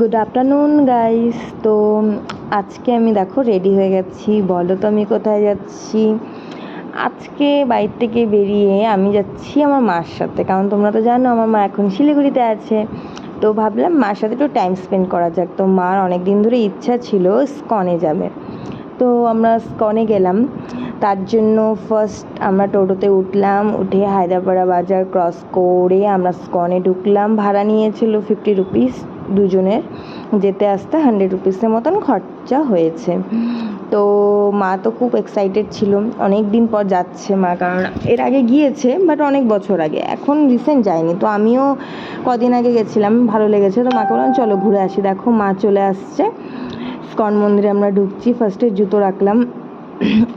Good afternoon guys তো আজকে আমি দেখো রেডি হয়ে গেছি। বলো তো আমি কোথায় যাচ্ছি? আজকে বাড়ির থেকে বেরিয়ে আমি যাচ্ছি আমার মার সাথে। কারণ তোমরা তো জানো, আমার মা এখন শিলিগুড়িতে আছে। তো ভাবলাম মার সাথে একটু টাইম স্পেন্ড করা যাক। তো মার অনেক দিন ধরে ইচ্ছা ছিল স্কনে যাবে। তো আমরা স্কনে গেলাম। তার জন্য ফার্স্ট আমরা টোটোতে উঠলাম, উঠে হায়দ্রাপাড়া বাজার ক্রস করে আমরা স্কনে ঢুকলাম। ভাড়া নিয়েছিল ফিফটি রুপিস দুজনের। যেতে আসতে হান্ড্রেড রুপিসের মতন খরচা হয়েছে। তো মা তো খুব এক্সাইটেড ছিল। অনেক দিন পর যাচ্ছে মা, কারণ এর আগে গিয়েছে বাট অনেক বছর আগে। এখন রিসেন্ট যায়নি। তো আমিও কদিন আগে গেছিলাম, ভালো লেগেছে। তো মাকে বললাম, চলো ঘুরে আসি। দেখো মা চলে আসছে। স্কন মন্দিরে আমরা ঢুকছি। ফার্স্টে জুতো রাখলাম।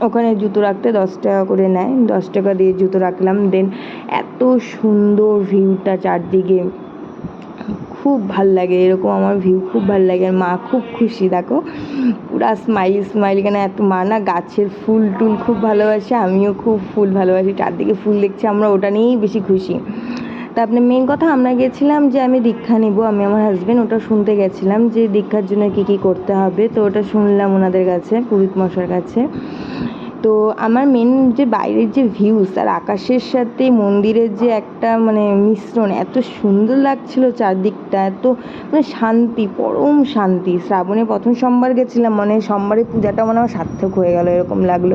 ওখানে জুতো রাখতে দশ টাকা করে নেয়। দশ টাকা দিয়ে জুতো রাখলাম। দেন এত সুন্দর ভিউটা চারদিকে। খুব ভালো লাগে, এরকম আমার ভিউ খুব ভালো লাগে। আর মা খুব খুশি, দেখো। পুরা স্মাইল স্মাইল কেন এত মা না গাছের ফুল টুল খুব ভালোবাসে, আমিও খুব ফুল ভালোবাসি। চারদিকে ফুল দেখছি, আমরা ওটা নিয়েই বেশি খুশি। তা আপনি মেন কথা আমরা গেছিলাম যে আমি দীক্ষা নিব, আমি আমার হাজব্যান্ড ওটা শুনতে গেছিলাম যে দীক্ষার জন্য কী কী করতে হবে, তো ওটা শুনলাম ওনাদের কাছে, পুরোহিত মশার কাছে। তো আমার মেন যে বাইরের যে ভিউস আর আকাশের সাথে মন্দিরের যে একটা মানে মিশ্রণ, এত সুন্দর লাগছিল চারদিকটা, এত মানে শান্তি, পরম শান্তি। শ্রাবণে প্রথম সোমবার গেছিলাম মানে সোমবারে পূজাটা মানে আমার সার্থক হয়ে গেল, এরকম লাগল।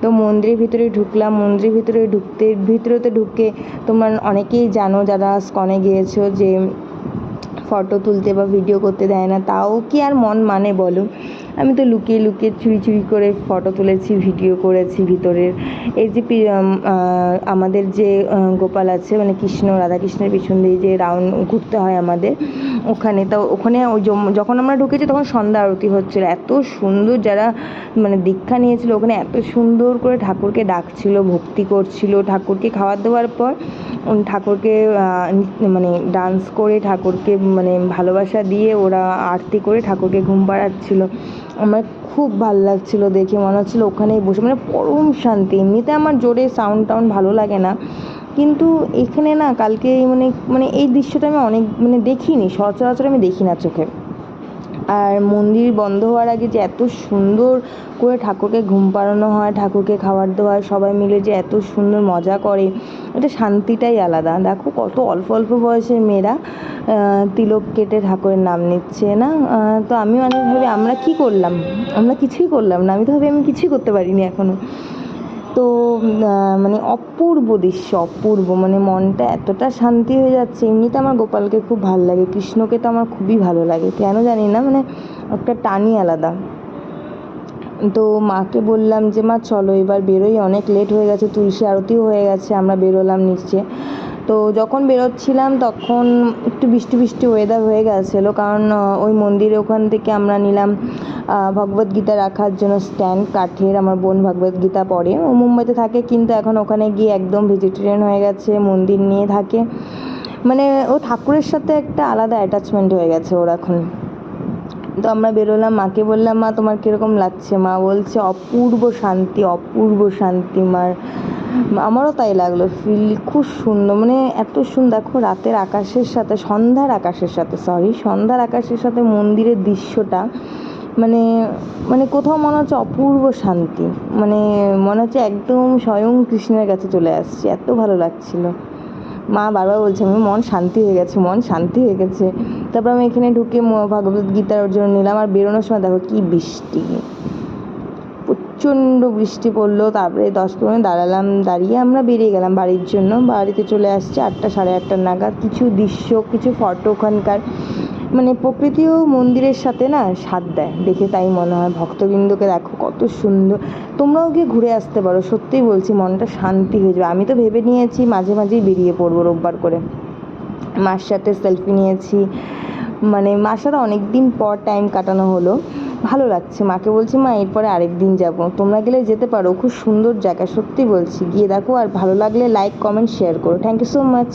তো মন্দিরের ভিতরে ঢুকলাম। মন্দিরের ভিতরে ঢুকতে ভিতরেতে ঢুকে তোমার অনেকেই জানো যারা স্কনে গিয়েছো যে ফটো তুলতে বা ভিডিও করতে দেয় না, তাও কি আর মন মানে বলো আমি তো লুকিয়ে লুকিয়ে চুরি চুরি করে ফটো তুলেছি ভিডিও করেছি ভিতরের। এই যে আমাদের যে গোপাল আছে মানে কৃষ্ণ, রাধাকৃষ্ণের পিছন দিয়ে যে রাউন্ড ঘুরতে হয় আমাদের, ওখানে তো ওখানে ওই যখন আমরা ঢুকেছি তখন সন্ধ্যা আরতি হচ্ছিল। এত সুন্দর যারা মানে দীক্ষা নিয়েছিল ওখানে, এত সুন্দর করে ঠাকুরকে ডাকছিল, ভক্তি করছিল, ঠাকুরকে খাবার দেওয়ার পর ঠাকুরকে মানে ডান্স করে ঠাকুরকে মানে ভালোবাসা দিয়ে ওরা আরতি করে ঠাকুরকে ঘুম পাড়াচ্ছিল। আমার খুব ভালো লাগছিল দেখে, মনে হচ্ছিল ওখানেই বসে মানে পরম শান্তি। এমনিতে আমার জোরে সাউন্ড টাউন্ড ভালো লাগে না। কিন্তু এখানে না, কালকে মানে মানে এই দৃশ্যটা আমি অনেক মানে দেখিনি, সচরাচর আমি দেখি না চোখে। আর মন্দির বন্ধ হওয়ার আগে যে এত সুন্দর করে ঠাকুরকে ঘুম পাড়ানো হয়, ঠাকুরকে খাবার দেওয়া হয়, সবাই মিলে যে এত সুন্দর মজা করে এটা শান্তিটাই আলাদা। দেখো কত অল্প অল্প বয়সের মেয়েরা তিলক কেটে ঠাকুরের নাম নিচ্ছে, না? তো আমি অনেক ভাবি, আমরা কি করলাম? আমরা কিছুই করলাম না। আমি তো ভাবি, আমি কিছুই করতে পারিনি এখনও তো মানে অপূর্ব দৃশ্য, অপূর্ব। মানে মনটা এতটা শান্তি হয়ে যাচ্ছে। এমনিতে আমার গোপালকে খুব ভালো লাগে। কৃষ্ণকে তো আমার খুবই ভালো লাগে। কেন জানি না মানে একটা টানই আলাদা। তো মাকে বললাম যে, মা, চলো, এবার বেরোই। অনেক লেট হয়ে গেছে, তুলসী আরতিও হয়ে গেছে, আমরা বেরোলাম নিচে তো যখন বেরোচ্ছিলাম, তখন একটু বৃষ্টি বৃষ্টি ওয়েদার হয়ে গেছিল, কারণ ওই মন্দিরে ওখান থেকে আমরা নিলাম ভগবদ্গীতা রাখার জন্য স্ট্যান্ড কাঠের, আমার বোন ভগবদ্গীতা পড়ে। ও মুম্বাইতে থাকে, কিন্তু এখন ওখানে গিয়ে একদম ভেজিটেরিয়ান হয়ে গেছে, মন্দির নিয়ে থাকে। মানে ও ঠাকুরের সাথে একটা আলাদা অ্যাটাচমেন্ট হয়ে গেছে ওর এখন। তো আমরা বেরোলাম, মাকে বললাম, মা, তোমার কীরকম লাগছে? মা বলছে, অপূর্ব শান্তি অপূর্ব শান্তি, মার। আমারও তাই লাগল ফিল খুব সুন্দর মানে এত সুন্দর দেখো রাতের আকাশের সাথে, সন্ধ্যার আকাশের সাথে সরি সন্ধ্যার আকাশের সাথে মন্দিরের দৃশ্যটা মানে মানে কোথাও মনে হচ্ছে অপূর্ব শান্তি মানে মনে হচ্ছে একদম স্বয়ং কৃষ্ণের কাছে চলে আসছি, এত ভালো লাগছিল। মা বারবার বলছে, আমি মন শান্তি হয়ে গেছে, মন শান্তি হয়ে গেছে। তারপর আমি এখানে ঢুকে ভগবত গীতার অর্জন নিলাম। আর বেরোনোর সময় দেখো কি বৃষ্টি। প্রচণ্ড বৃষ্টি পড়ল। তারপরে দশ পনেরো দাঁড়ালাম, দাঁড়িয়ে আমরা বেরিয়ে গেলাম বাড়ির জন্য। বাড়িতে চলে আসছে আটটা সাড়ে আটটা নাগাদ। কিছু দৃশ্য, কিছু ফটো ওখানকার। মানে প্রকৃতিও মন্দিরের সাথে না স্বাদ দেয়। দেখে তাই মনে হয়, ভক্তবৃন্দকে দেখো কত সুন্দর। তোমরাও গিয়ে ঘুরে আসতে পারো, সত্যিই বলছি মনটা শান্তি হয়ে যাবে। আমি তো ভেবে নিয়েছি মাঝে মাঝেই বেরিয়ে পড়ব রোববার করে। মার সাথে সেলফি নিয়েছি। মানে মার সাথে অনেক দিন পর টাইম কাটানো হলো। ভালো লাগছে। মাকে বলছি, মা, এরপরে আরেক দিন যাব। তোমরা গেলে যেতে পারো। খুব সুন্দর জায়গা, সত্যি বলছি। গিয়ে দেখো আর ভালো লাগলে লাইক কমেন্ট শেয়ার করো। Thank you so much